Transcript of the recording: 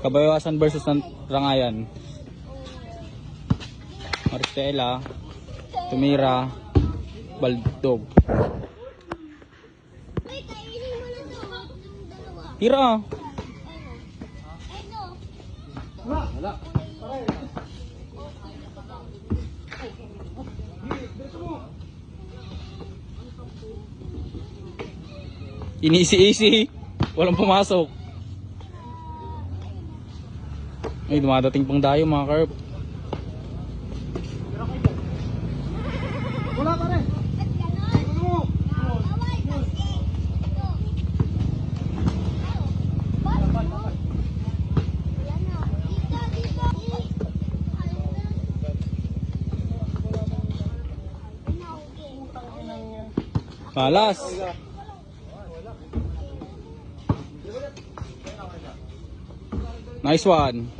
Kabayawasan versus ng Rangayan. Maristela, Tumira, Baldog. Tira! Wala. Inisi-isi. Walang pumasok. Ay, dumadating pang dayo mga carp. Wala pa rin. At Nice one.